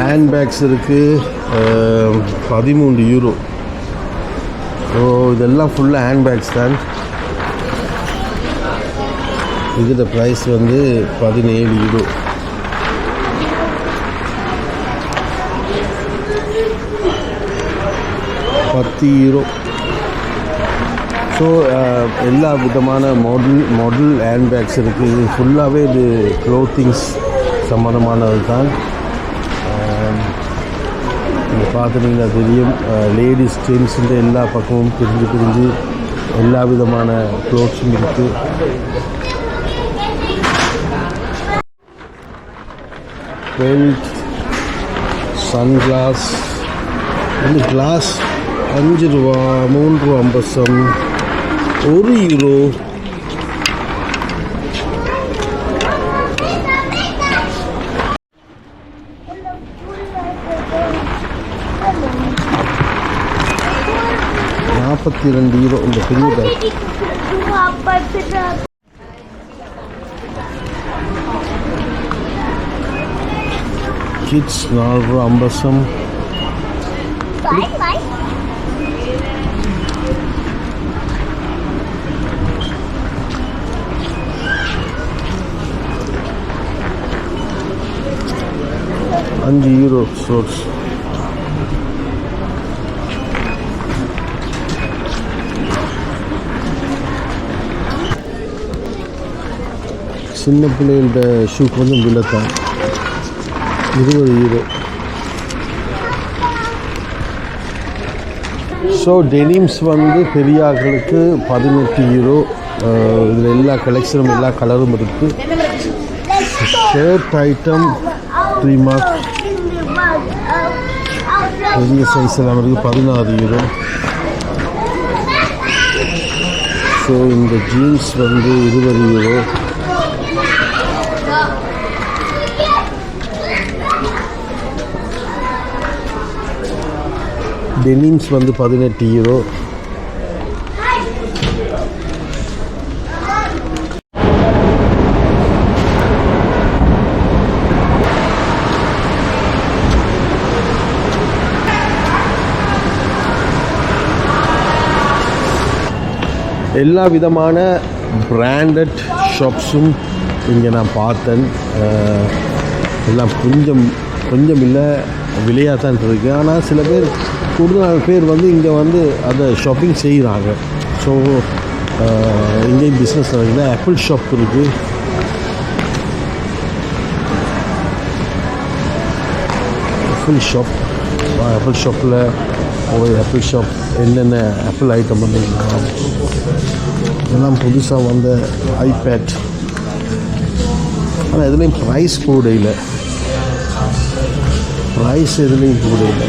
Hand bags இருக்குது பதிமூன்று euro so இதெல்லாம் ஃபுல்லாக ஹேண்ட் பேக்ஸ் தான். இதோட ப்ரைஸ் வந்து பதினேழு யூரோ பத்து யூரோ ஸோ எல்லா விதமான மாடல் மாடல் ஹேண்ட் பேக்ஸ் இருக்குது இது ஃபுல்லாகவே இது க்ளோத்திங்ஸ் சம்மந்தமானது தான் நீங்கள் பார்த்துட்டிங்கன்னா தெரியும் லேடிஸ் ஜென்ஸுன்ற எல்லா பக்கமும் பிரிஞ்சு பிரிஞ்சு எல்லா விதமான க்ளோத்ஸும் இருக்குது பெல்ட் சன்கிளாஸ் இந்த கிளாஸ் அஞ்சு ரூபா மூன்று ரூபா ஐம்பசம் ஒரு யூரோ நாற்பத்தி ரெண்டு யூரோ இந்த பெரிய பேக் கிட்ஸ் நாலு ரூபா ஐம்பசம் Bye bye. அஞ்சு யூரோ சோர்ஸ் சின்ன பிள்ளைகளோட ஷூ கொஞ்சம் விலை இருபது ஈரோ ஸோ டெனிம்ஸ் வந்து பெரிய ஆட்களுக்கு பதினெட்டு ஈரோ இதில் எல்லா கலெக்ஷனும் எல்லா கலரும் இருக்குது ஷர்ட் ஐட்டம் த்ரீ மார்க் பெரிய சைஸ் எல்லாம் இருக்குது பதினாறு ஈரோ ஸோ இந்த ஜீன்ஸ் வந்து இருபது ஈரோ டெனிம்ஸ் வந்து பதினெட்டு யூரோ எல்லா விதமான பிராண்டட் ஷாப்ஸும் இங்கே நான் பார்த்தேன். எல்லாம் கொஞ்சம் கொஞ்சம் இல்லை விலையாக தான் இருக்குது ஆனால் சில பேர் கூடுதலான பேர் வந்து இங்கே வந்து அதை ஷாப்பிங் செய்கிறாங்க. ஸோ இங்கேயும் பிஸ்னஸ் நடக்குது ஆப்பிள் ஷாப் இருக்குது ஆப்பிள் ஷாப் ஆப்பிள் ஷாப்பில் ஒரு ஆப்பிள் ஷாப் என்னென்ன ஆப்பிள் ஐட்டம் வந்து இதெல்லாம் புதுசாக வந்த ஐபேட் ஆனால் எதுலேயும் ப்ரைஸ் கூட இல்லை. ப்ரைஸ் எதுலேயும் கூட இல்லை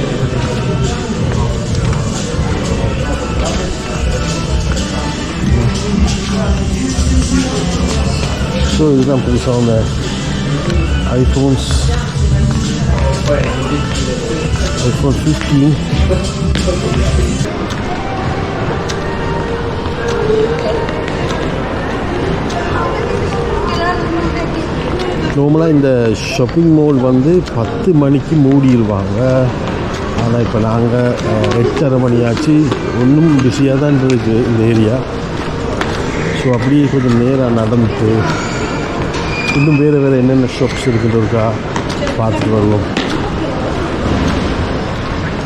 ஸோ இதுதான் புதுசாக வந்த ஐஃபோன்ஸ் ஐஃபோன் ஃபிஃப்டீன் நார்மலாக இந்த ஷாப்பிங் மால் வந்து பத்து மணிக்கு மூடிடுவாங்க. ஆனால் இப்போ நாங்கள் எட்டரை மணி ஆச்சு ஒன்றும் பிஸியாக தான் இருக்குது இந்த ஏரியா ஸோ அப்படியே கொஞ்சம் நேராக நடந்துட்டு இன்னும் வேறு வேறு என்னென்ன ஷாப்ஸ் இருக்குன்னு இருக்கா பார்த்துட்டு வருவோம்.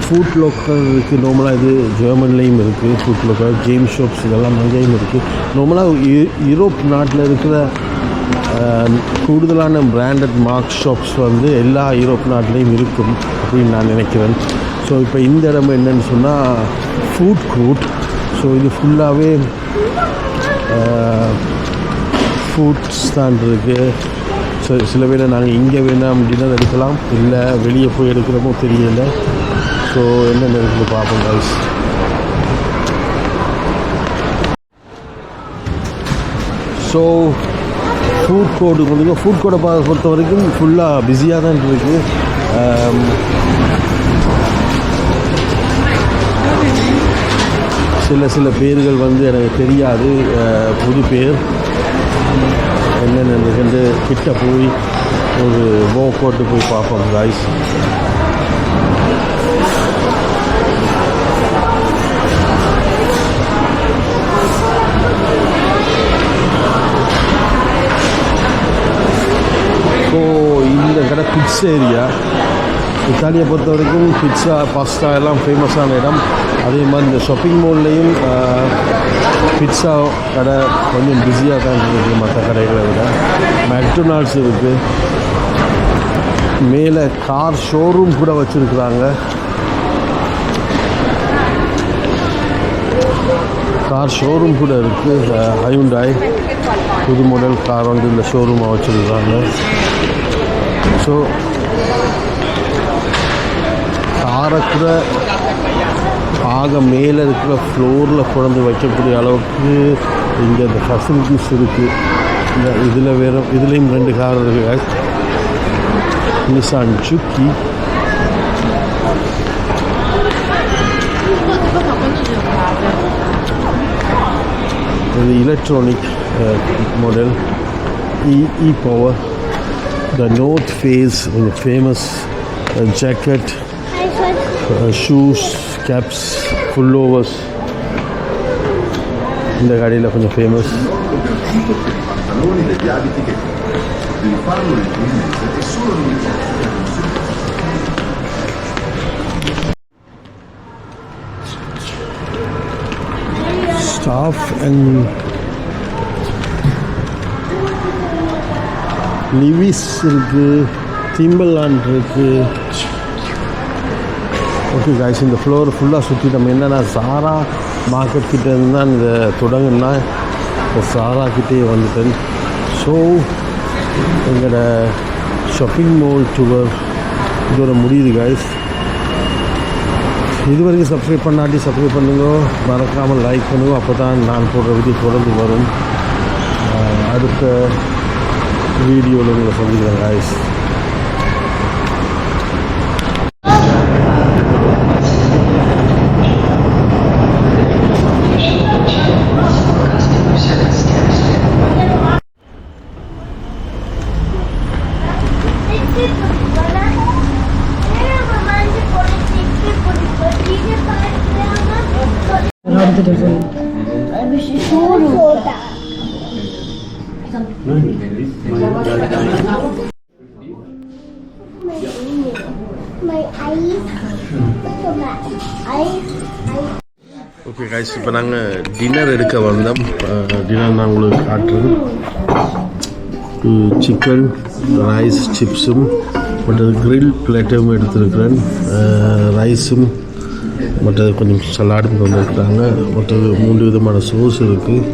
ஃபுட் லோக்கல் இருக்குது நார்மலாக இது ஜெர்மன்லேயும் இருக்குது ஃபுட் லோக்கல் ஜேம்ஸ் ஷாப்ஸ் இதெல்லாம் அங்கேயும் இருக்குது நார்மலாக யூரோப் நாட்டில் இருக்கிற கூடுதலான பிராண்டட் மார்க் ஷாப்ஸ் வந்து எல்லா யூரோப் நாட்டிலையும் இருக்கும் அப்படின்னு நான் நினைக்கிறேன். ஸோ இப்போ இந்த இடம் என்னன்னு சொன்னால் ஃபுட் கோர்ட் ஸோ இது ஃபுல்லாகவே ஃபுட்ஸ் தான் இருக்குது ஸோ சில பேர் நாங்கள் இங்கே வேணாம் டின்னர் எடுக்கலாம். இல்லை வெளியே போய் எடுக்கிறோமோ தெரியல. ஸோ என்னென்ன இருக்குது பார்ப்போம் கைஸ் ஸோ ஃபுட் கோர்ட்டு வந்து ஃபுட் கோர்ட்டை பா பொறுத்த வரைக்கும் ஃபுல்லாக பிஸியாக தான் இருக்குது சில சில பேர்கள் வந்து எனக்கு தெரியாது. புது பேர். என்னென்னு கிட்ட போய் ஒரு வாக் போட்டு போய் பார்ப்போம் காய்ஸ் பிட்ஸ் ஏரியா இத்தாலியை பொறுத்த வரைக்கும் பிட்ஸா பாஸ்தா எல்லாம் ஃபேமஸான இடம் அதே மாதிரி இந்த ஷாப்பிங் மால்லையும் பிட்ஸா கடை கொஞ்சம் பிஸியாக தான் இருக்குது மற்ற கடைகளை விட மெக்டொனால்ட்ஸ் இருக்குது மேலே கார் ஷோரூம் கூட வச்சுருக்குறாங்க கார் ஷோரூம் கூட இருக்குது ஹையுண்டாய் புது மாடல் கார் வந்து இந்த ஷோரூமாக வச்சுருக்காங்க ஸோ காரை ஆக மேலே இருக்கிற ஃப்ளோரில் குழந்தை வைக்கக்கூடிய அளவுக்கு இங்கே இந்த ஃபெசிலிட்டிஸ் இருக்குது இந்த இதில் வேறு இதுலேயும் ரெண்டு கார் இருக்கு நிசான் சுக்கி இது electronic model E E power the North Face famous jacket shoes caps pullovers இந்த கடையில் கொஞ்சம் ஃபேமஸ் pantaloni degli லிவிஸ் இருக்குது திம்பலாண்ட் இருக்குது ஓகே காய்ஸ் இந்த ஃப்ளோர் ஃபுல்லாக சுற்றி நம்ம என்னென்னா சாரா மார்க்கெட் கிட்டேருந்து தான் இதை தொடங்குன்னா இப்போ சாரா வந்துட்டேன். ஸோ எங்களோட ஷாப்பிங் மால் டூவர் இதோட முடியுது காய்ஸ் இது வரைக்கும் சப்ஸ்கிரைப் பண்ணாட்டி சப்ஸ்கிரைப் பண்ணுங்க. மறக்காமல் லைக் பண்ணுங்க. அப்போ தான் நான் போடுற வீடியோ தொடர்ந்து வரும். அடுத்த வீடியோவில் உங்களை சந்திக்கிறேன் guys My eyes. My eyes. Okay guys இப்போ நாங்கள் டின்னர் எடுக்க வந்தோம் டின்னர் நான் உங்களுக்கு காட்டுறேன் சிக்கன் ரைஸ் சிப்ஸும் மற்றது கிரில் பிளேட்டும் எடுத்திருக்கிறேன் ரைஸும் மற்றது கொஞ்சம் சலாடும் தந்துருக்குறாங்க மற்றது மூன்று விதமான சோஸ் இருக்குது